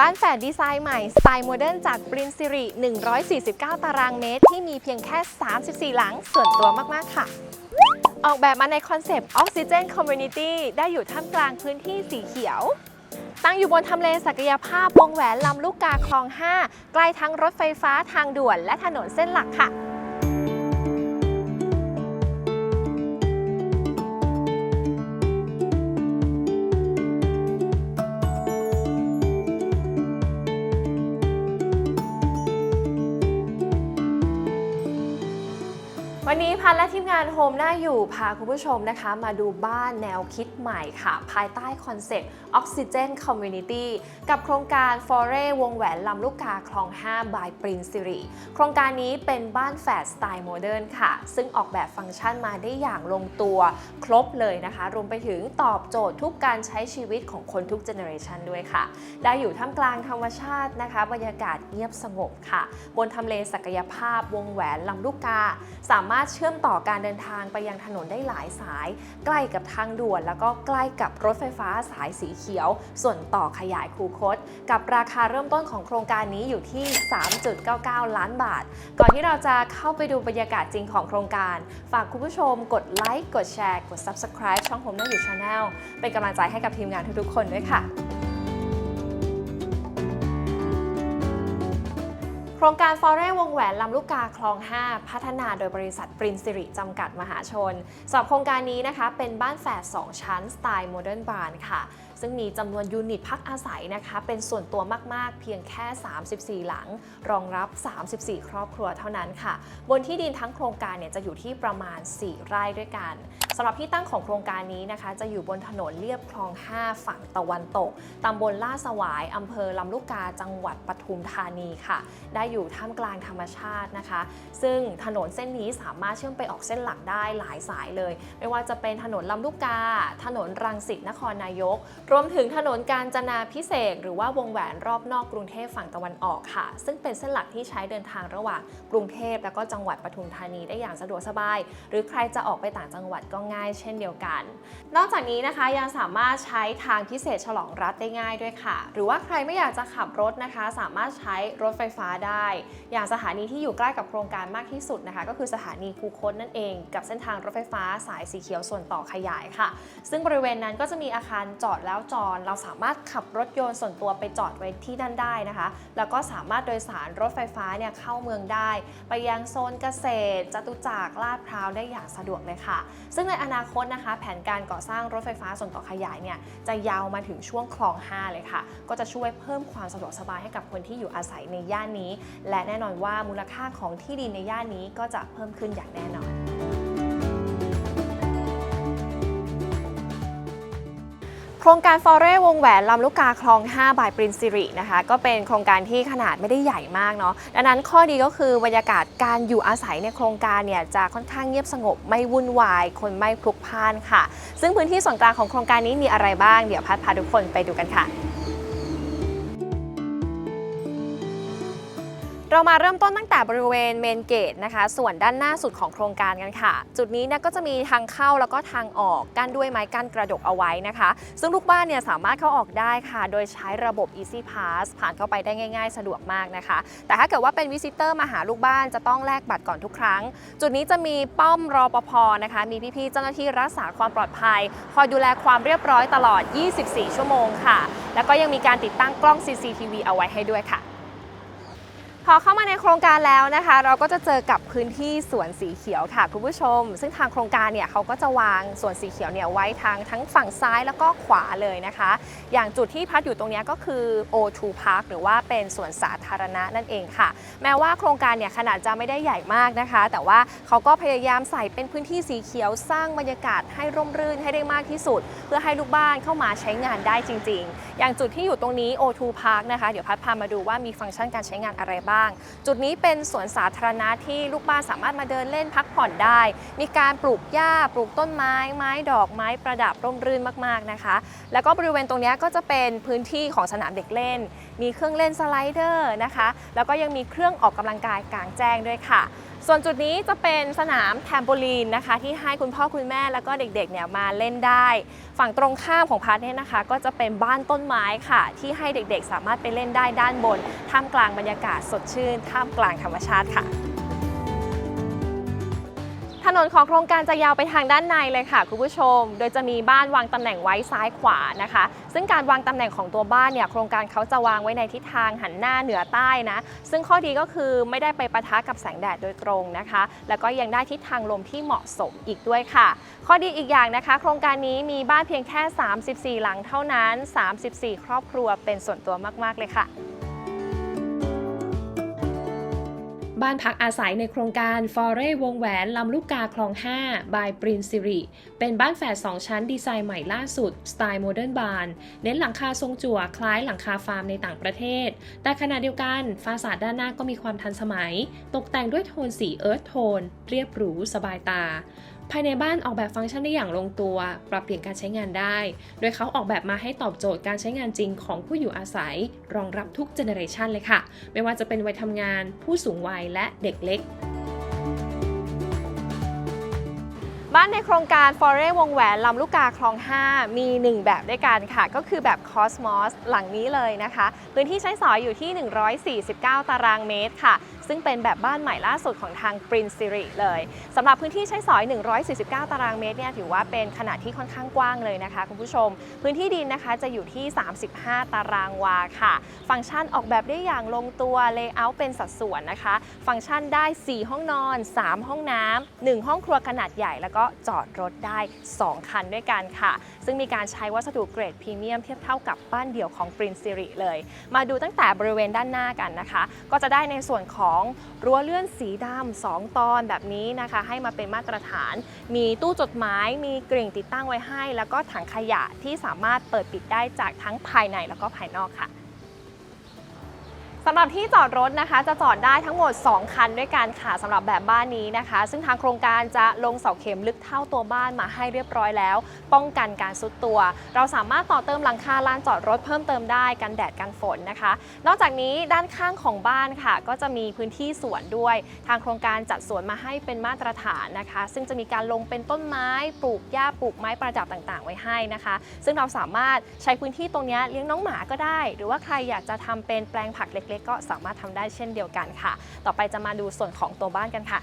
บ้านแฝดดีไซน์ใหม่สไตล์โมเดิร์นจากปรินซิริ 149 ตารางเมตร ที่มีเพียงแค่ 34 หลังส่วนตัวมาก ๆ ค่ะ ออกแบบมาในคอนเซปต์ Oxygen Community ได้อยู่ท่ามกลางพื้นที่สีเขียว ตั้งอยู่บนทำเลศักยภาพวงแหวนลำลูกกาคลอง 5 ใกล้ทั้งรถไฟฟ้าทางด่วนและถนนเส้นหลักค่ะ วันนี้พันและทีมงานโฮมหน้าอยู่พาคุณผู้ชมนะคะ มาดูบ้านแนวคิด ใหม่ค่ะ ภายใต้คอนเซ็ปต์ Oxygen Community กับโครงการ f o r e วงแหวนลำลูกกาคลอง5 by Prince Siri โครงการนี้เป็นบ้านแฝดสไตล์โมเดิร์นค่ะ ซึ่งออกแบบฟังก์ชันมาได้อย่างลงตัวครบเลยนะคะ รวมไปถึงตอบโจทย์ทุกการใช้ชีวิตของคนทุกเจเนอเรชันด้วยค่ะ ได้อยู่ท่ามกลางธรรมชาตินะคะ บรรยากาศเงียบสงบค่ะ บนทำเลศักยภาพวงแหวนลำลูกกา สามารถเชื่อมต่อการเดินทางไปยังถนนได้หลายสาย ใกล้กับทางด่วนแล้วก็ใกล้กับรถไฟฟ้าสายสีเขียว ส่วนต่อขยายคูคต กับราคาเริ่มต้นของโครงการนี้อยู่ที่ 3.99 ล้านบาท ก่อนที่เราจะเข้าไปดูบรรยากาศจริงของโครงการ ฝากคุณผู้ชมกดไลค์กดแชร์กด Subscribe ช่องผมน่าอยู่ชาแนลเป็นกำลังใจให้กับทีมงานทุกๆคนด้วยค่ะ ครงการฟอเรวงแหวนลำลูกกาคลอง 5 พัฒนาโดยบริษัทปรินซิริจำกัดมหาชนสำหรับโครงการนี้นะคะ เป็นบ้านแฝด2ชั้นสไตล์โมเดิร์นบานค่ะ ซึ่งมีจำนวนยูนิตพักอาศัยนะคะ เป็นส่วนตัวมากๆ เพียงแค่ 34 หลัง รองรับ 34 ครอบครัวเท่านั้นค่ะ บนที่ดินทั้งโครงการเนี่ยจะอยู่ที่ประมาณ 4 ไร่ด้วยกันสำหรับที่ตั้งของโครงการนี้นะคะ จะอยู่บนถนนเลียบคลอง 5 ฝั่งตะวันตก ตำบลลาดสวาย อำเภอลำลูกกา จังหวัดปทุมธานีค่ะ ได้อยู่ท่ามกลางธรรมชาตินะคะ ซึ่งถนนเส้นนี้สามารถเชื่อมไปออกเส้นหลักได้หลายสายเลย ไม่ว่าจะเป็นถนนลำลูกกา ถนนรังสิตนครนายก รวมถึงถนนกาญจนาพิเศษหรือว่าวงแหวนรอบนอกกรุงเทพฝั่งตะวันออกค่ะ ซึ่งเป็นเส้นหลักที่ใช้เดินทางระหว่างกรุงเทพแล้วก็จังหวัดปทุมธานีได้อย่างสะดวกสบาย หรือใครจะออกไปต่างจังหวัดก็ง่ายเช่นเดียวกัน นอกจากนี้นะคะยังสามารถใช้ทางพิเศษฉลองรัฐได้ง่ายด้วยค่ะ หรือว่าใครไม่อยากจะขับรถนะคะ สามารถใช้รถไฟฟ้าได้ อย่างสถานีที่อยู่ใกล้กับโครงการมากที่สุดนะคะ ก็คือสถานีคูคตนั่นเอง กับเส้นทางรถไฟฟ้าสายสีเขียวส่วนต่อขยายค่ะ ซึ่งบริเวณนั้นก็จะมีอาคารจอดแล้วจอดเราสามารถขับรถยนต์ส่วนตัวไปจอดไว้ที่นั่นได้นะคะ แล้วก็สามารถโดยสารรถไฟฟ้าเนี่ยเข้าเมืองได้ ไปยังโซนเกษตรจตุจักรลาดพร้าวได้อย่างสะดวกเลยค่ะ ซึ่งในอนาคตนะคะ แผนการก่อสร้างรถไฟฟ้าส่วนต่อขยายเนี่ยจะยาวมาถึงช่วงคลอง 5 เลยค่ะ ก็จะช่วยเพิ่มความสะดวกสบายให้กับคนที่อยู่อาศัยในย่านนี้ และแน่นอนว่ามูลค่าของที่ดินในย่านนี้ก็จะเพิ่มขึ้นอย่างแน่นอน ครงการฟอเรวงแหวนลำลูกกาคลอง 5 บายปรินซิรินะคะก็เป็นโครงการที่ขนาดไม่ได้ใหญ่มากเนาะดังนั้นข้อดีก็คือบรรยากาศการอยู่อาศัยในโครงการเนี่ยจะค่อนข้างเงียบสงบไม่วุ่นวาย คนไม่พลุกพล่านค่ะ ซึ่งพื้นที่ส่วนกลางของโครงการนี้มีอะไรบ้างเดี๋ยวพัดพาทุกคนไปดูกันค่ะ เรามาเริ่มต้นตั้งแต่บริเวณเมนเกตนะคะ ส่วนด้านหน้าสุดของโครงการกันค่ะ จุดนี้เนี่ยก็จะมีทางเข้าแล้วก็ทางออกกั้นด้วยไม้กั้นกระดกเอาไว้นะคะ ซึ่งลูกบ้านเนี่ยสามารถเข้าออกได้ค่ะ โดยใช้ระบบ Easy Pass ผ่านเข้าไปได้ง่าย ๆ สะดวกมากนะคะ แต่ถ้าเกิดว่าเป็นวิสิเตอร์มาหาลูกบ้านจะต้องแลกบัตรก่อนทุกครั้ง จุดนี้จะมีป้อมรอปภนะคะ มีพี่ๆเจ้าหน้าที่รักษาความปลอดภัย คอยดูแลความเรียบร้อยตลอด 24 ชั่วโมงค่ะ แล้วก็ยังมีการติดตั้งกล้อง CCTV เอาไว้ให้ด้วยค่ะ พอเข้ามาในโครงการแล้วนะคะ เราก็จะเจอกับพื้นที่สวนสีเขียวค่ะคุณผู้ชม ซึ่งทางโครงการเนี่ยเขาก็จะวางสวนสีเขียวเนี่ยไว้ทางทั้งฝั่งซ้ายแล้วก็ขวาเลยนะคะ อย่างจุดที่พัดอยู่ตรงนี้ก็คือ O2 Park หรือว่าเป็นสวนสาธารณะนั่นเองค่ะ แม้ว่าโครงการเนี่ยขนาดจะไม่ได้ใหญ่มากนะคะ แต่ว่าเขาก็พยายามใส่เป็นพื้นที่สีเขียวสร้างบรรยากาศให้ร่มรื่นให้ได้มากที่สุด เพื่อให้ลูกบ้านเข้ามาใช้งานได้จริง ๆ อย่างจุดที่อยู่ตรงนี้ O2 Park นะคะเดี๋ยวพัดพามาดูว่ามีฟังก์ชันการใช้งานอะไรบ้างจุดนี้เป็นสวนสาธารณะที่ลูกบ้านสามารถมาเดินเล่นพักผ่อนได้ มีการปลูกหญ้าปลูกต้นไม้ ไม้ดอกไม้ประดับร่มรื่นมากๆนะคะ แล้วก็บริเวณตรงนี้ก็จะเป็นพื้นที่ของสนามเด็กเล่น มีเครื่องเล่นสไลเดอร์นะคะ แล้วก็ยังมีเครื่องออกกำลังกายกลางแจ้งด้วยค่ะ ส่วนจุดนี้จะเป็นสนามแทมโบลีนนะคะ ที่ให้คุณพ่อคุณแม่แล้วก็เด็กๆเนี่ยมาเล่นได้ ฝั่งตรงข้ามของพาร์ทเนี่ยนะคะ ก็จะเป็นบ้านต้นไม้ค่ะ ที่ให้เด็กๆ สามารถไปเล่นได้ด้านบน ท่ามกลางบรรยากาศสดชื่น ท่ามกลางธรรมชาติค่ะ ถนนของโครงการจะยาวไปทางด้านในเลยค่ะคุณผู้ชม โดยจะมีบ้านวางตำแหน่งไว้ซ้ายขวานะคะ ซึ่งการวางตำแหน่งของตัวบ้านเนี่ยโครงการเขาจะวางไว้ในทิศทางหันหน้าเหนือใต้นะ ซึ่งข้อดีก็คือไม่ได้ไปปะทะกับแสงแดดโดยตรงนะคะ แล้วก็ยังได้ทิศทางลมที่เหมาะสมอีกด้วยค่ะ ข้อดีอีกอย่างนะคะ โครงการนี้มีบ้านเพียงแค่ 34 หลังเท่านั้น 34 ครอบครัวเป็นส่วนตัวมาก ๆ เลยค่ะ บ้านพักอาศัยในโครงการฟอเรวงแหวนลำลูกกาคลอง 5 บายปรินซิริ เป็นบ้านแฝด2ชั้นดีไซน์ใหม่ล่าสุด สไตล์โมเดิร์นบานเน้นหลังคาทรงจั่วคล้ายหลังคาฟาร์มในต่างประเทศ แต่ขณะเดียวกันฟาสาดด้านหน้าก็มีความทันสมัย ตกแต่งด้วยโทนสีเอิร์ธโทน เรียบหรูสบายตา ภายในบ้านออกแบบฟังก์ชันได้อย่างลงตัว ปรับเปลี่ยนการใช้งานได้ โดยเขาออกแบบมาให้ตอบโจทย์การใช้งานจริงของผู้อยู่อาศัย รองรับทุกเจเนอเรชันเลยค่ะ ไม่ว่าจะเป็นวัยทำงาน ผู้สูงวัยและเด็กเล็ก บ้านในโครงการ f o r e วงแหวนลำลูกกาคลอง 5 มี 1 แบบด้วยกันค่ะ ก็คือแบบ Cosmos หลังนี้เลยนะคะ พื้นที่ใช้สอยอยู่ที่ 149 ตารางเมตรค่ะ ซึ่งเป็นแบบบ้านใหม่ล่าสุดของทาง Prince Siri เลยสำหรับพื้นที่ใช้สอย 149 ตารางเมตรเนี่ยถือว่าเป็นขนาดที่ค่อนข้างกว้างเลยนะคะคุณผู้ชม พื้นที่ดินนะคะจะอยู่ที่ 35 ตารางวาค่ะ ฟังก์ชันออกแบบได้อย่างลงตัวเลเยอร์เป็นสัดส่วนนะคะ ฟังก์ชันได้ 4 ห้องนอน 3 ห้องน้ำ1ห้องครัวขนาดใหญ่แล้วก็จอดรถได้ 2 คันด้วยกันค่ะ ซึ่งมีการใช้วัสดุเกรดพรีเมียมเทียบเท่ากับบ้านเดี่ยวของ Prince Siri เลย มาดูตั้งแต่บริเวณด้านหน้ากันนะคะ ก็จะได้ในส่วนของรั้วเลื่อนสีดำ2ตอนแบบนี้นะคะ ให้มาเป็นมาตรฐาน มีตู้จดหมาย มีกริ่งติดตั้งไว้ให้ แล้วก็ถังขยะที่สามารถเปิดปิดได้จากทั้งภายในแล้วก็ภายนอกค่ะ สำหรับที่จอดรถนะคะจะจอดได้ทั้งหมด 2 คันด้วยกันค่ะสำหรับแบบบ้านนี้นะคะ ซึ่งทางโครงการจะลงเสาเข็มลึกเท่าตัวบ้านมาให้เรียบร้อยแล้ว ป้องกันการซุดตัว เราสามารถต่อเติมหลังคาลานจอดรถเพิ่มเติมได้กันแดดกันฝนนะคะ นอกจากนี้ด้านข้างของบ้านค่ะ ก็จะมีพื้นที่สวนด้วย ทางโครงการจัดสวนมาให้เป็นมาตรฐานนะคะ ซึ่งจะมีการลงเป็นต้นไม้ปลูกหญ้าปลูกไม้ประดับต่างๆ ไว้ให้นะคะ ซึ่งเราสามารถใช้พื้นที่ตรงนี้เลี้ยงน้องหมาก็ได้ หรือว่าใครอยากจะทำเป็นแปลงผักเล็กๆ ก็สามารถทำได้เช่นเดียวกันค่ะ ต่อไปจะมาดูส่วนของตัวบ้านกันค่ะ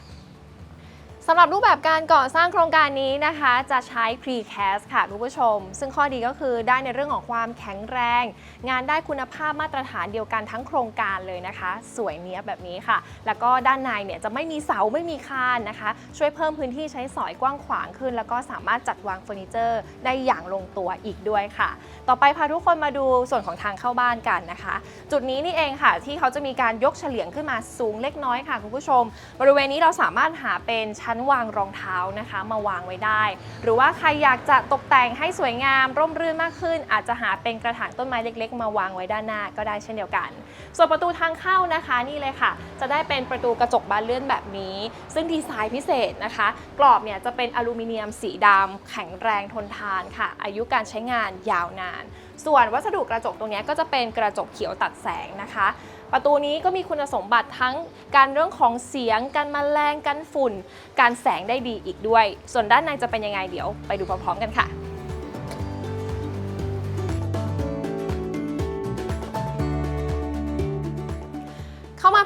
ำหรับรูปแบบการก่อสร้างโครงการนี้นะคะ จะใช้ Precast ค่ะคุณผู้ชม ซึ่งข้อดีก็คือได้ในเรื่องของความแข็งแรง งานได้คุณภาพมาตรฐานเดียวกันทั้งโครงการเลยนะคะ สวยเนี้ยแบบนี้ค่ะ แล้วก็ด้านในเนี่ยจะไม่มีเสาไม่มีคานนะคะ ช่วยเพิ่มพื้นที่ใช้สอยกว้างขวางขึ้น แล้วก็สามารถจัดวางเฟอร์นิเจอร์ ได้อย่างลงตัวอีกด้วยค่ะ ต่อไปพาทุกคนมาดูส่วนของทางเข้าบ้านกันนะคะ จุดนี้นี่เองค่ะ ที่เขาจะมีการยกเฉลียงขึ้นมาสูงเล็กน้อยค่ะคุณผู้ชม บริเวณนี้เราสามารถหาเป็นชั้นวางรองเท้านะคะ มาวางไว้ได้ หรือว่าใครอยากจะตกแต่งให้สวยงาม ร่มรื่นมากขึ้น อาจจะหาเป็นกระถางต้นไม้เล็ก ๆ มาวางไว้ด้านหน้าก็ได้เช่นเดียวกัน ส่วนประตูทางเข้านะคะนี่เลยค่ะ จะได้เป็นประตูกระจกบานเลื่อนแบบนี้ ซึ่งดีไซน์พิเศษนะคะ กรอบเนี่ยจะเป็นอลูมิเนียมสีดำแข็งแรงทนทานค่ะ อายุการใช้งานยาวนาน ส่วนวัสดุกระจกตรงนี้ก็จะเป็นกระจกเขียวตัดแสงนะคะ ประตูนี้ก็มีคุณสมบัติทั้งการเรื่องของเสียง การแมลงกันฝุ่น การแสงได้ดีอีกด้วย ส่วนด้านในจะเป็นยังไงเดี๋ยว ไปดูพร้อมๆกันค่ะ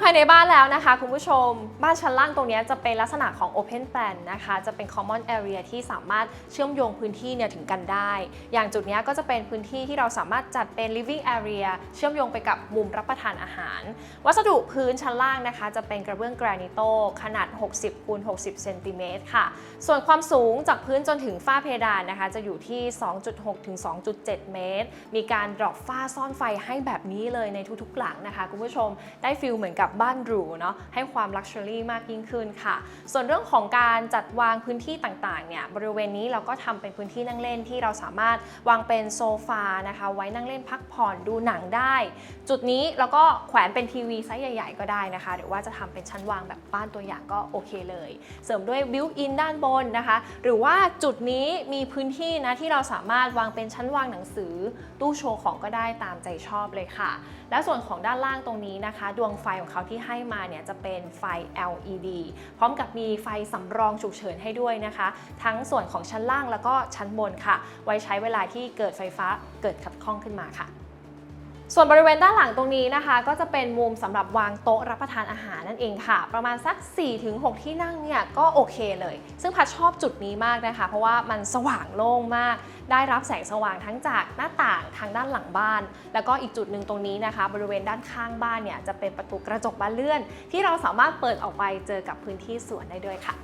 ภายในบ้านแล้วนะคะ คุณผู้ชม บ้านชั้นล่างตรงนี้จะเป็นลักษณะของ Open Plan นะคะ จะเป็น Common Area ที่สามารถเชื่อมโยงพื้นที่เนี่ยถึงกันได้ อย่างจุดนี้ก็จะเป็นพื้นที่ที่เราสามารถจัดเป็น Living Area เชื่อมโยงไปกับมุมรับประทานอาหาร วัสดุพื้นชั้นล่างนะคะ จะเป็นกระเบื้องแกรนิโตขนาด 60คูณ60เซนติเมตรค่ะ ส่วนความสูงจากพื้นจนถึงฝ้าเพดานนะคะ จะอยู่ที่ 2.6 ถึง 2.7 เมตร มีการดรอปฝ้าซ่อนไฟให้แบบนี้เลยในทุกๆหลังนะคะ คุณผู้ชมได้ฟิลเหมือนกับบ้านหรูเนาะให้ความลักชัวรี่มากยิ่งขึ้นค่ะ ส่วนเรื่องของการจัดวางพื้นที่ต่างๆเนี่ยบริเวณนี้เราก็ทำเป็นพื้นที่นั่งเล่นที่เราสามารถวางเป็นโซฟานะคะไว้นั่งเล่นพักผ่อนดูหนังได้ จุดนี้เราก็แขวนเป็นทีวีไซส์ใหญ่ ๆ ก็ได้นะคะ หรือว่าจะทำเป็นชั้นวางแบบบ้านตัวอย่างก็โอเคเลย เสริมด้วยบิวอินด้านบนนะคะ หรือว่าจุดนี้มีพื้นที่นะที่เราสามารถวางเป็นชั้นวางหนังสือ ตู้โชว์ของก็ได้ตามใจชอบเลยค่ะ และส่วนของด้านล่างตรงนี้นะคะ ดวงไฟของเขาเขาที่ให้มาเนี่ยจะเป็นไฟ LED พร้อมกับมีไฟสำรองฉุกเฉินให้ด้วยนะคะ ทั้งส่วนของชั้นล่างแล้วก็ชั้นบนค่ะ ไว้ใช้เวลาที่เกิดไฟฟ้าเกิดขัดข้องขึ้นมาค่ะ ส่วนบริเวณด้านหลังตรงนี้นะคะ ก็จะเป็นมุมสำหรับวางโต๊ะรับประทานอาหารนั่นเองค่ะ ประมาณสัก 4-6 ที่นั่งเนี่ยก็โอเคเลย ซึ่งพัดชอบจุดนี้มากนะคะ เพราะว่ามันสว่างโล่งมาก ได้รับแสงสว่างทั้งจากหน้าต่างทางด้านหลังบ้าน แล้วก็อีกจุดหนึ่งตรงนี้นะคะ บริเวณด้านข้างบ้านเนี่ยจะเป็นประตูกระจกบานเลื่อน ที่เราสามารถเปิดออกไปเจอกับพื้นที่สวนได้ด้วยค่ะ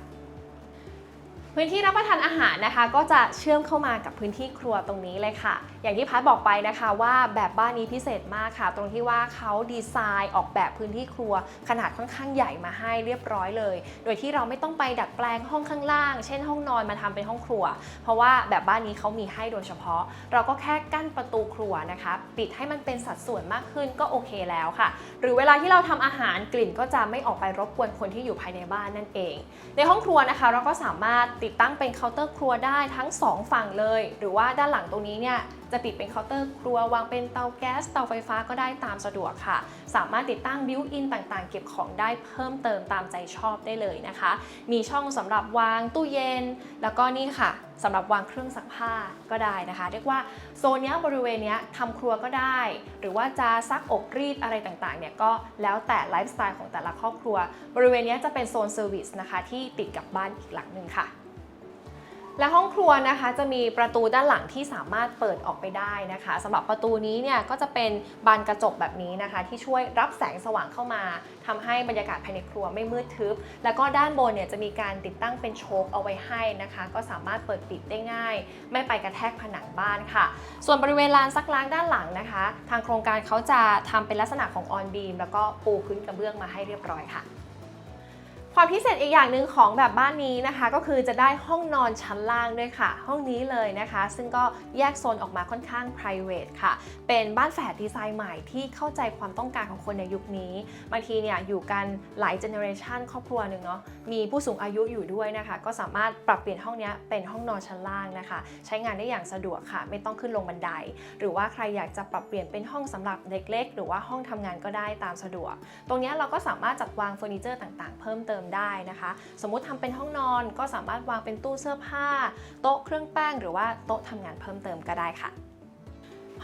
พื้นที่รับประทานอาหารนะคะ ก็จะเชื่อมเข้ามากับพื้นที่ครัวตรงนี้เลยค่ะ อย่างที่พัดบอกไปนะคะว่าแบบบ้านนี้พิเศษมากค่ะ ตรงที่ว่าเขาดีไซน์ออกแบบพื้นที่ครัวขนาดค่อนข้างใหญ่มาให้เรียบร้อยเลย โดยที่เราไม่ต้องไปดัดแปลงห้องข้างล่าง เช่น ห้องนอนมาทำเป็นห้องครัว เพราะว่าแบบบ้านนี้เขามีให้โดยเฉพาะ เราก็แค่กั้นประตูครัวนะคะ ปิดให้มันเป็นสัดส่วนมากขึ้นก็โอเคแล้วค่ะ หรือเวลาที่เราทำอาหารกลิ่นก็จะไม่ออกไปรบกวนคนที่อยู่ภายในบ้านนั่นเอง ในห้องครัวนะคะ เราก็สามารถติดตั้งเป็นเคาน์เตอร์ครัวได้ทั้ง 2 ฝั่งเลย หรือว่าด้านหลังตรงนี้เนี่ยจะติดเป็นเคาน์เตอร์ครัววางเป็นเตาแก๊สเตาไฟฟ้าก็ได้ตามสะดวกค่ะ สามารถติดตั้งบิวอินต่างๆ เก็บของได้เพิ่มเติมตามใจชอบได้เลยนะคะ มีช่องสำหรับวางตู้เย็น แล้วก็นี่ค่ะสำหรับวางเครื่องซักผ้าก็ได้นะคะ เรียกว่าโซนนี้บริเวณนี้ทำครัวก็ได้ หรือว่าจะซักอบรีดอะไรต่างๆเนี่ยก็แล้วแต่ไลฟ์สไตล์ของแต่ละครอบครัว บริเวณนี้จะเป็นโซนเซอร์วิสนะคะที่ติดกับบ้านอีกหลังหนึ่งค่ะ และห้องครัวนะคะจะมีประตูด้านหลังที่สามารถเปิดออกไปได้นะคะสำหรับประตูนี้เนี่ยก็จะเป็นบานกระจกแบบนี้นะคะ ที่ช่วยรับแสงสว่างเข้ามาทำให้บรรยากาศภายในครัวไม่มืดทึบ แล้วก็ด้านบนเนี่ยจะมีการติดตั้งเป็นโชคเอาไว้ให้นะคะ ก็สามารถเปิดปิดได้ง่าย ไม่ไปกระแทกผนังบ้านค่ะ ส่วนบริเวณลานซักล้างด้านหลังนะคะ ทางโครงการเขาจะทำเป็นลักษณะของออนบีมแล้วก็ปูพื้นกระเบื้องมาให้เรียบร้อยค่ะ ความพิเศษอีกอย่างหนึ่งของแบบบ้านนี้นะคะ ก็คือจะได้ห้องนอนชั้นล่างด้วยค่ะ ห้องนี้เลยนะคะ ซึ่งก็แยกโซนออกมาค่อนข้าง private ค่ะ เป็นบ้านแฝดดีไซน์ใหม่ที่เข้าใจความต้องการของคนในยุคนี้บางทีเนี่ยอยู่กันหลายเจเนอเรชันครอบครัวหนึ่งเนาะมีผู้สูงอายุอยู่ด้วยนะคะ ก็สามารถปรับเปลี่ยนห้องนี้เป็นห้องนอนชั้นล่างนะคะ ใช้งานได้อย่างสะดวกค่ะ ไม่ต้องขึ้นลงบันได หรือว่าใครอยากจะปรับเปลี่ยนเป็นห้องสำหรับเด็กเล็กหรือว่าห้องทำงานก็ได้ตามสะดวก ตรงนี้เราก็สามารถจัดวางเฟอร์นิเจอร์ต่าง ๆ เพิ่มเติมได้นะคะ สมมุติทำเป็นห้องนอนก็สามารถวางเป็นตู้เสื้อผ้า โต๊ะเครื่องแป้ง หรือว่าโต๊ะทำงานเพิ่มเติมก็ได้ค่ะ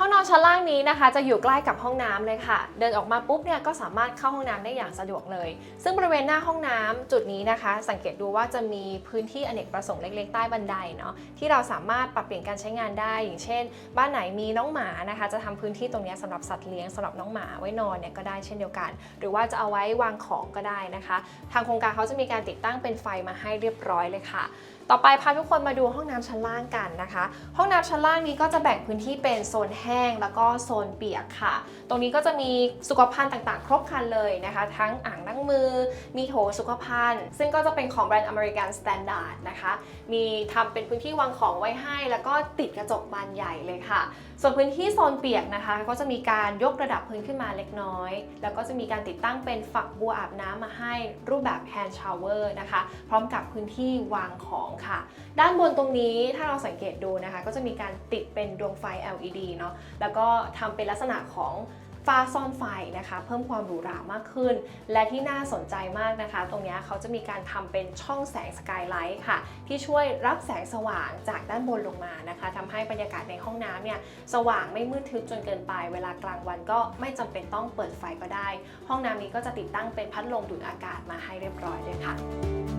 ห้องนอนชั้นล่างนี้นะคะ จะอยู่ใกล้กับห้องน้ำเลยค่ะ เดินออกมาปุ๊บเนี่ยก็สามารถเข้าห้องน้ำได้อย่างสะดวกเลย ซึ่งบริเวณหน้าห้องน้ำจุดนี้นะคะ สังเกตดูว่าจะมีพื้นที่อเนกประสงค์เล็กๆใต้บันไดเนาะที่เราสามารถปรับเปลี่ยนการใช้งานได้ อย่างเช่น บ้านไหนมีน้องหมานะคะ จะทำพื้นที่ตรงนี้ยสำหรับสัตว์เลี้ยงสำหรับน้องหมาไว้นอนเนี่ยก็ได้เช่นเดียวกัน หรือว่าจะเอาไว้วางของก็ได้นะคะ ทางโครงการเขาจะมีการติดตั้งเป็นไฟมาให้เรียบร้อยเลยค่ะ ต่อไปพาทุกคนมาดูห้องน้ำชั้นล่างกันนะคะ ห้องน้ำชั้นล่างนี้ก็จะแบ่งพื้นที่เป็นโซนแห้งแล้วก็โซนเปียกค่ะ ตรงนี้ก็จะมีสุขภัณฑ์ต่างๆ ครบครันเลยนะคะ ทั้งอ่างล้างมือ มีโถสุขภัณฑ์ ซึ่งก็จะเป็นของแบรนด์อเมริกันสแตนดาร์ดนะคะ มีทำเป็นพื้นที่วางของไว้ให้ แล้วก็ติดกระจกบานใหญ่เลยค่ะ ส่วนพื้นที่โซนเปียกนะคะ ก็จะมีการยกระดับพื้นขึ้นมาเล็กน้อย แล้วก็จะมีการติดตั้งเป็นฝักบัวอาบน้ำมาให้รูปแบบแฮนด์ชาวเวอร์นะคะ พร้อมกับพื้นที่วางของค่ะ ด้านบนตรงนี้ถ้าเราสังเกตดูนะคะ ก็จะมีการติดเป็นดวงไฟ LED เนาะแล้วก็ทำเป็นลักษณะของ ฟ้าซ่อนไฟนะคะ เพิ่มความหรูหรามากขึ้น และที่น่าสนใจมากนะคะ ตรงนี้เขาจะมีการทำเป็นช่องแสงสกายไลท์ค่ะ ที่ช่วยรับแสงสว่างจากด้านบนลงมานะคะทำให้บรรยากาศในห้องน้ำเนี่ยสว่างไม่มืดทึบจนเกินไป เวลากลางวันก็ไม่จำเป็นต้องเปิดไฟก็ได้ ห้องน้ำนี้ก็จะติดตั้งเป็นพัดลมดูดอากาศมาให้เรียบร้อยด้วยค่ะ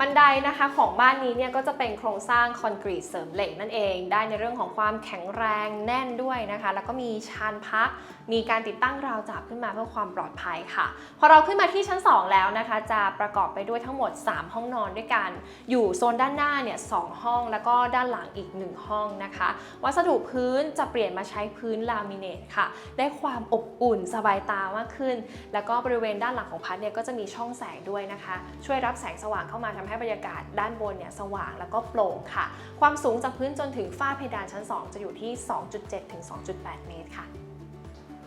บันไดนะคะของบ้านนี้เนี่ยก็จะเป็นโครงสร้างคอนกรีตเสริมเหล็กนั่นเอง ได้ในเรื่องของความแข็งแรงแน่นด้วยนะคะ แล้วก็มีชานพัก มีการติดตั้งราวจับขึ้นมาเพื่อความปลอดภัยค่ะ พอเราขึ้นมาที่ชั้น 2 แล้วนะคะ จะประกอบไปด้วยทั้งหมด 3 ห้องนอนด้วยกัน อยู่โซนด้านหน้าเนี่ยสห้องแล้วก็ด้านหลังอีก 1 ห้องนะคะ วัสดุพื้นจะเปลี่ยนมาใช้พื้นลามิเนตค่ะ ได้ความอบอุ่นสบายตามากขึ้น แล้วก็บริเวณด้านหลังของพัดเนี่ยก็จะมีช่องแสงด้วยนะคะ ช่วยรับแสงสว่างเข้ามาทำให้บรรยากาศด้านบนเนี่ยสว่างแล้วก็โปร่งค่ะ ความสูงจากพื้นจนถึงฝ้าเพดานชั้น 2 จะอยู่ที่ 2.7 ถึง 2.8 เมตรค่ะ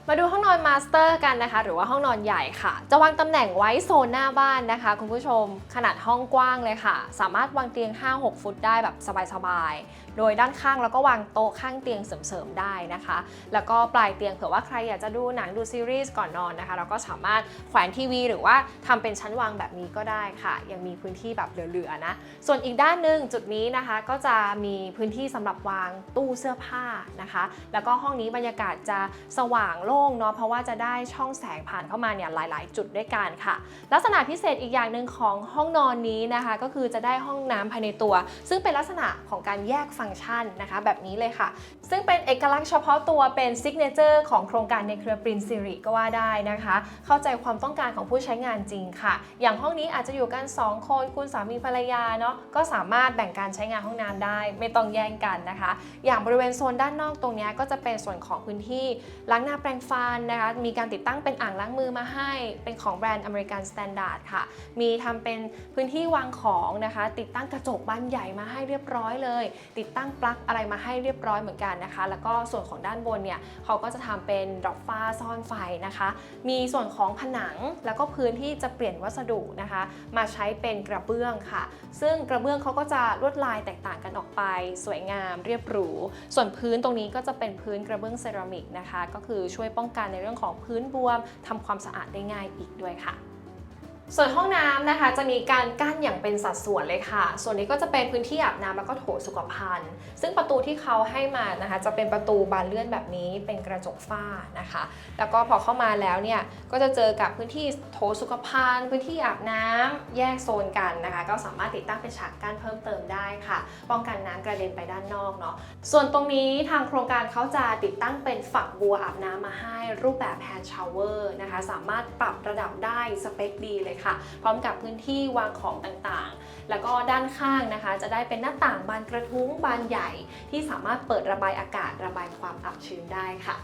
มาดูห้องนอนมาสเตอร์กันนะคะ หรือว่าห้องนอนใหญ่ค่ะ จะวางตำแหน่งไว้โซนหน้าบ้านนะคะ คุณผู้ชมขนาดห้องกว้างเลยค่ะ สามารถวางเตียง 5-6 ฟุตได้แบบสบายๆ โดยด้านข้างแล้วก็วางโต๊ะข้างเตียงเสริมๆได้นะคะ แล้วก็ปลายเตียงเผื่อว่าใครอยากจะดูหนังดูซีรีส์ก่อนนอนนะคะเราก็สามารถแขวนทีวี หรือว่าทำเป็นชั้นวางแบบนี้ก็ได้ค่ะ ยังมีพื้นที่แบบเหลือๆนะส่วนอีกด้านหนึ่งจุดนี้นะคะ ก็จะมีพื้นที่สำหรับวางตู้เสื้อผ้านะคะ แล้วก็ห้องนี้บรรยากาศจะสว่างโล่งเนาะเพราะว่าจะได้ช่องแสงผ่านเข้ามาเนี่ยหลาย ๆ จุดด้วยกันค่ะ ลักษณะพิเศษอีกอย่างหนึ่งของห้องนอนนี้นะคะ ก็คือจะได้ห้องน้ำภายในตัว ซึ่งเป็นลักษณะของการแยกฟังก์ชันนะคะ แบบนี้เลยค่ะ ซึ่งเป็นเอกลักษณ์เฉพาะตัวเป็นซิกเนเจอร์ของโครงการในเครือปรินซิริก็ว่าได้นะคะ เข้าใจความต้องการของผู้ใช้งานจริงค่ะ อย่างห้องนี้อาจจะอยู่กัน 2 คนคุณสามีภรรยาเนาะก็สามารถแบ่งการใช้งานห้องน้ำได้ ไม่ต้องแย่งกันนะคะ อย่างบริเวณโซนด้านนอกตรงนี้ก็จะเป็นส่วนของพื้นที่ล้างหน้าแปรงฟันนะคะ มีการติดตั้งเป็นอ่างล้างมือมาให้ เป็นของแบรนด์อเมริกันสแตนดาร์ดค่ะ มีทำเป็นพื้นที่วางของนะคะ ติดตั้งกระจกบานใหญ่มาให้เรียบร้อยเลย ติดตั้งปลั๊กอะไรมาให้เรียบร้อยเหมือนกันนะคะ แล้วก็ส่วนของด้านบนเนี่ยเขาก็จะทำเป็นดอกฟ้าซ่อนไฟนะคะ มีส่วนของผนังแล้วก็พื้นที่จะเปลี่ยนวัสดุนะคะ มาใช้เป็นกระเบื้องค่ะ ซึ่งกระเบื้องเขาก็จะลวดลายแตกต่างกันออกไป สวยงามเรียบหรู ส่วนพื้นตรงนี้ก็จะเป็นพื้นกระเบื้องเซรามิกนะคะ ก็คือช่วยป้องกันในเรื่องของพื้นบวมทำความสะอาดได้ง่ายอีกด้วยค่ะ ส่วนห้องน้ำนะคะจะมีการกั้นอย่างเป็นสัดส่วนเลยค่ะ ส่วนนี้ก็จะเป็นพื้นที่อาบน้ำแล้วก็โถสุขภัณฑ์ ซึ่งประตูที่เขาให้มานะคะ จะเป็นประตูบานเลื่อนแบบนี้เป็นกระจกฝ้านะคะ แล้วก็พอเข้ามาแล้วเนี่ยก็จะเจอกับพื้นที่โถสุขภัณฑ์ พื้นที่อาบน้ำแยกโซนกันนะคะ ก็สามารถติดตั้งเป็นฉากกั้นเพิ่มเติมได้ค่ะ ป้องกันน้ำกระเด็นไปด้านนอกเนาะ ส่วนตรงนี้ทางโครงการเขาจะติดตั้งเป็นฝักบัวอาบน้ำมาให้รูปแบบแฮนด์ชาวเวอร์นะคะ สามารถปรับระดับได้สเปคดีเลยค่ะ พร้อมกับพื้นที่วางของต่างๆ แล้วก็ด้านข้างนะคะ จะได้เป็นหน้าต่างบานกระทุ้งบานใหญ่ ที่สามารถเปิดระบายอากาศระบายความอับชื้นได้ค่ะ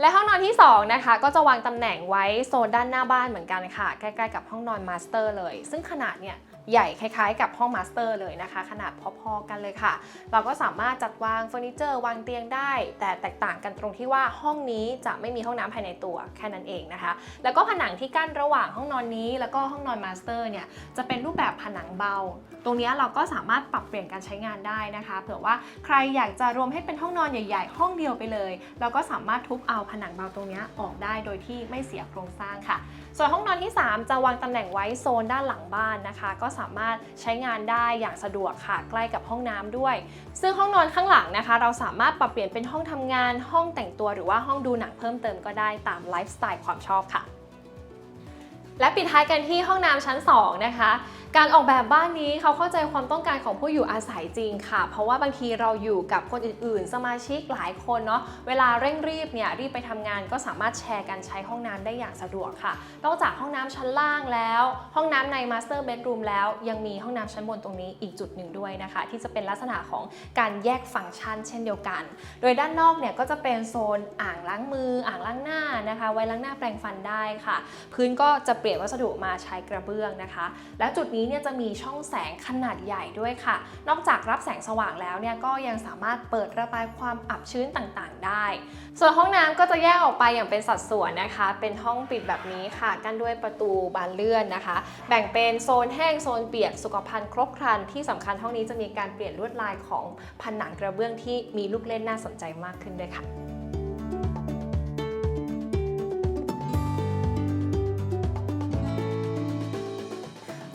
และห้องนอนที่2นะคะก็จะวางตำแหน่งไว้โซนด้านหน้าบ้านเหมือนกันค่ะ ใกล้ๆกับห้องนอนมาสเตอร์เลย ซึ่งขนาดเนี่ย ใหญ่คล้ายๆ กับห้องมาสเตอร์เลยนะคะ ขนาดพอๆกันเลยค่ะ เราก็สามารถจัดวางเฟอร์นิเจอร์วางเตียงได้ แต่แตกต่างกันตรงที่ว่าห้องนี้จะไม่มีห้องน้ำภายในตัวแค่นั้นเองนะคะ แล้วก็ผนังที่กั้นระหว่างห้องนอนนี้ แล้วก็ห้องนอนมาสเตอร์เนี่ยจะเป็นรูปแบบผนังเบา ตรงนี้เราก็สามารถปรับเปลี่ยนการใช้งานได้นะคะ เผื่อว่าใครอยากจะรวมให้เป็นห้องนอนใหญ่ ๆ ห้องเดียวไปเลย เราก็สามารถทุบเอาผนังเบาตรงนี้ออกได้โดยที่ไม่เสียโครงสร้างค่ะ ส่วนห้องนอนที่ 3 จะวางตำแหน่งไว้โซนด้านหลังบ้านนะคะ ก็สามารถใช้งานได้อย่างสะดวกค่ะ ใกล้กับห้องน้ำด้วย ซึ่งห้องนอนข้างหลังนะคะ เราสามารถปรับเปลี่ยนเป็นห้องทำงาน ห้องแต่งตัวหรือว่าห้องดูหนังเพิ่มเติมก็ได้ตามไลฟ์สไตล์ความชอบค่ะและปิดท้ายกันที่ห้องน้ำชั้น 2 นะคะ การออกแบบบ้านนี้เขาเข้าใจความต้องการของผู้อยู่อาศัยจริงค่ะ เพราะว่าบางทีเราอยู่กับคนอื่น ๆ สมาชิกหลายคนเนาะเวลาเร่งรีบเนี่ยรีบไปทำงานก็สามารถแชร์กันใช้ห้องน้ำได้อย่างสะดวกค่ะ นอกจากห้องน้ำชั้นล่างแล้ว ห้องน้ำใน Master Bedroom แล้วยังมีห้องน้ำชั้นบนตรงนี้อีกจุดหนึ่งด้วยนะคะ ที่จะเป็นลักษณะของการแยกฟังก์ชันเช่นเดียวกัน โดยด้านนอกเนี่ยก็จะเป็นโซนอ่างล้างมือ อ่างล้างหน้านะคะ ไว้ล้างหน้าแปรงฟันได้ค่ะ พื้นก็จะเปลี่ยนวัสดุมาใช้กระเบื้องนะคะ และจุดนี้เนี่ยจะมีช่องแสงขนาดใหญ่ด้วยค่ะ นอกจากรับแสงสว่างแล้วเนี่ยก็ยังสามารถเปิดระบายความอับชื้นต่างๆ ได้ ส่วนห้องน้ำก็จะแยกออกไปอย่างเป็นสัดส่วนนะคะ เป็นห้องปิดแบบนี้ค่ะ กั้นด้วยประตูบานเลื่อนนะคะ แบ่งเป็นโซนแห้งโซนเปียกสุขภัณฑ์ครบครันที่สำคัญห้องนี้จะมีการเปลี่ยนลวดลายของผนังกระเบื้องที่มีลูกเล่นน่าสนใจมากขึ้นด้วยค่ะ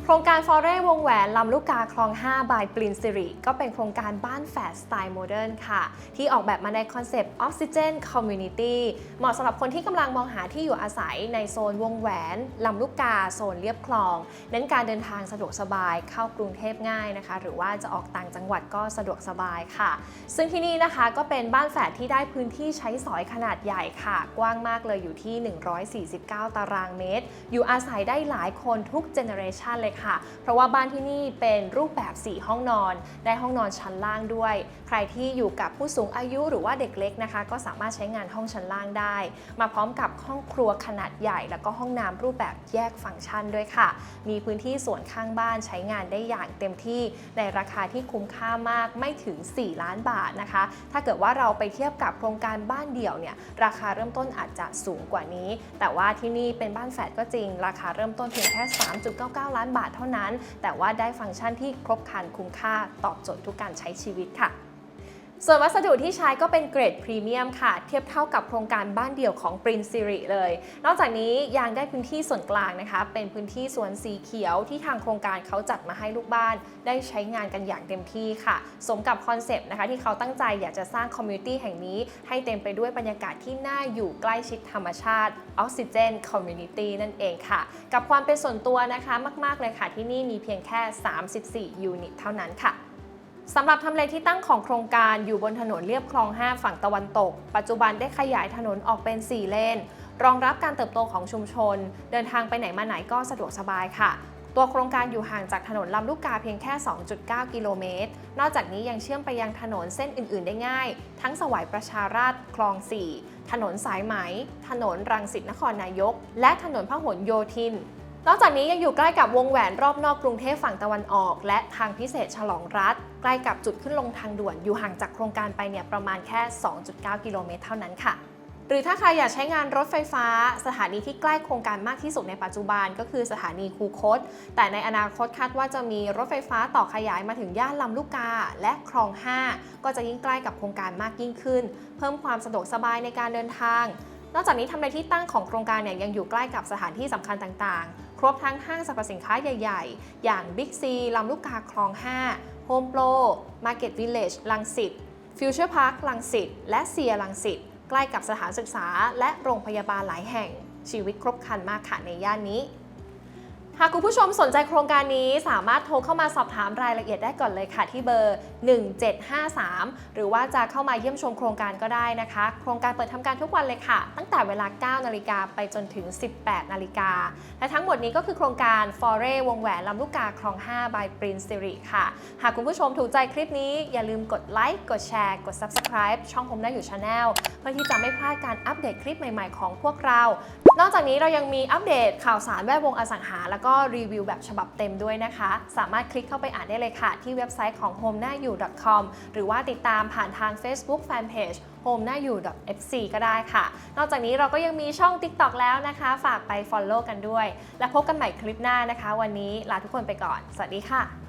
ครงการฟอเร่วงแหวนลำลูกกาคลอง 5 บายปรินซิริ ก็เป็นโครงการบ้านแฝดสไตล์โมเดิร์นค่ะ ที่ออกแบบมาในคอนเซปต์ออกซิเจนคอมมูนิตี้เหมาะสำหรับคนที่กำลังมองหาที่อยู่อาศัยในโซนวงแหวนลำลูกกาโซนเรียบคลอง เน้นการเดินทางสะดวกสบายเข้ากรุงเทพง่ายนะคะ หรือว่าจะออกต่างจังหวัดก็สะดวกสบายค่ะ ซึ่งที่นี่นะคะก็เป็นบ้านแฝดที่ได้พื้นที่ใช้สอยขนาดใหญ่ค่ะ กว้างมากเลยอยู่ที่ 149 ตารางเมตร อยู่อาศัยได้หลายคนทุกเจเนอเรชันเลยค่ะ เพราะว่าบ้านที่นี่เป็นรูปแบบ 4 ห้องนอน ได้ห้องนอนชั้นล่างด้วย ใครที่อยู่กับผู้สูงอายุหรือว่าเด็กเล็กนะคะ ก็สามารถใช้งานห้องชั้นล่างได้ มาพร้อมกับห้องครัวขนาดใหญ่ แล้วก็ห้องน้ำรูปแบบแยกฟังก์ชันด้วยค่ะ มีพื้นที่ส่วนข้างบ้านใช้งานได้อย่างเต็มที่ในราคาที่คุ้มค่ามากไม่ถึง 4 ล้านบาทนะคะ ถ้าเกิดว่าเราไปเทียบกับโครงการบ้านเดี่ยวเนี่ยราคาเริ่มต้นอาจจะสูงกว่านี้ แต่ว่าที่นี่เป็นบ้านแฝดก็จริง ราคาเริ่มต้นเพียงแค่ 3.99 ล้านบาทเท่านั้น แต่ว่าได้ฟังก์ชันที่ครบครันคุ้มค่าตอบโจทย์ทุกการใช้ชีวิตค่ะ ส่วนวัสดุที่ใช้ก็เป็นเกรดพรีเมียมค่ะ เทียบเท่ากับโครงการบ้านเดี่ยวของ Prince Siri เลย นอกจากนี้ยังได้พื้นที่ส่วนกลางนะคะ เป็นพื้นที่สวนสีเขียวที่ทางโครงการเขาจัดมาให้ลูกบ้าน ได้ใช้งานกันอย่างเต็มที่ค่ะ สมกับคอนเซปต์นะคะ ที่เขาตั้งใจอยากจะสร้างคอมมูนิตี้แห่งนี้ให้เต็มไปด้วยบรรยากาศที่น่าอยู่ใกล้ชิดธรรมชาติออกซิเจนคอมมูนิตี้นั่นเองค่ะ กับความเป็นส่วนตัวนะคะ มาก ๆเลยค่ะที่นี่มีเพียงแค่ 34 ยูนิต เท่านั้นค่ะ สำหรับทำเลที่ตั้งของโครงการอยู่บนถนนเลียบคลอง 5 ฝั่งตะวันตก ปัจจุบันได้ขยายถนนออกเป็น 4 เลน รองรับการเติบโตของชุมชน เดินทางไปไหนมาไหนก็สะดวกสบายค่ะ ตัวโครงการอยู่ห่างจากถนนลำลูกกาเพียงแค่ 2.9 กิโลเมตร นอกจากนี้ยังเชื่อมไปยังถนนเส้นอื่น ๆ ได้ง่าย ทั้งสวายประชาราษฎร์คลอง 4 ถนนสายไหม ถนนรังสิตนครนายก และถนนพหลโยธิน นอกจากนี้ยังอยู่ใกล้กับวงแหวนรอบนอกกรุงเทพฝั่งตะวันออก และทางพิเศษฉลองรัฐ ใกล้กับจุดขึ้นลงทางด่วนอยู่ห่างจากโครงการไปเนี่ยประมาณแค่ 2.9 กิโลเมตรเท่านั้นค่ะ หรือถ้าใครอยากใช้งานรถไฟฟ้า สถานีที่ใกล้โครงการมากที่สุดในปัจจุบันก็คือสถานีคูคต แต่ในอนาคตคาดว่าจะมีรถไฟฟ้าต่อขยายมาถึงย่านลำลูกกาและคลอง 5 ก็จะยิ่งใกล้กับโครงการมากยิ่งขึ้น เพิ่มความสะดวกสบายในการเดินทาง นอกจากนี้ทำเลที่ตั้งของโครงการเนี่ยยังอยู่ใกล้กับสถานที่สำคัญต่างๆ ครบทั้งห้างสรรพสินค้าใหญ่ ๆ อย่าง Big C ลำลูกกาคลอง 5 Home Pro Market Village ลังสิต Future Park ลังสิต และเซียลังสิต ใกล้กับสถานศึกษาและโรงพยาบาลหลายแห่ง ชีวิตครบครันมากค่ะในย่านนี้ หากคุณผู้ชมสนใจโครงการนี้สามารถโทรเข้ามาสอบถามรายละเอียดได้ก่อนเลยค่ะ ที่เบอร์ 1753 หรือว่าจะเข้ามาเยี่ยมชมโครงการก็ได้นะคะ โครงการเปิดทำการทุกวันเลยค่ะ ตั้งแต่เวลา 9 นาฬิกาไปจนถึง 18 นาฬิกา และทั้งหมดนี้ก็คือโครงการ f o r e วงแหวนลำลูกกาคลอง 5 by Prince Siri ค่ะ หากคุณผู้ชมถูกใจคลิปนี้อย่าลืมกดไลค์กดแชร์กด Subscribe ช่องผมได้อยู่ Channel เพื่อที่จะไม่พลาดการอัปเดตคลิปใหม่ ๆ ของพวกเรา นอกจากนี้เรายังมีอัปเดตข่าวสารแวดวงอสังหา แล้วก็รีวิวแบบฉบับเต็มด้วยนะคะ สามารถคลิกเข้าไปอ่านได้เลยค่ะ ที่เว็บไซต์ของ home นาอยู่ .com หรือว่าติดตามผ่านทาง Facebook Fanpage home นาอยู่ .fc ก็ได้ค่ะ นอกจากนี้เราก็ยังมีช่อง TikTok แล้วนะคะ ฝากไป follow กันด้วย และพบกันใหม่คลิปหน้านะคะ วันนี้ลาทุกคนไปก่อน สวัสดีค่ะ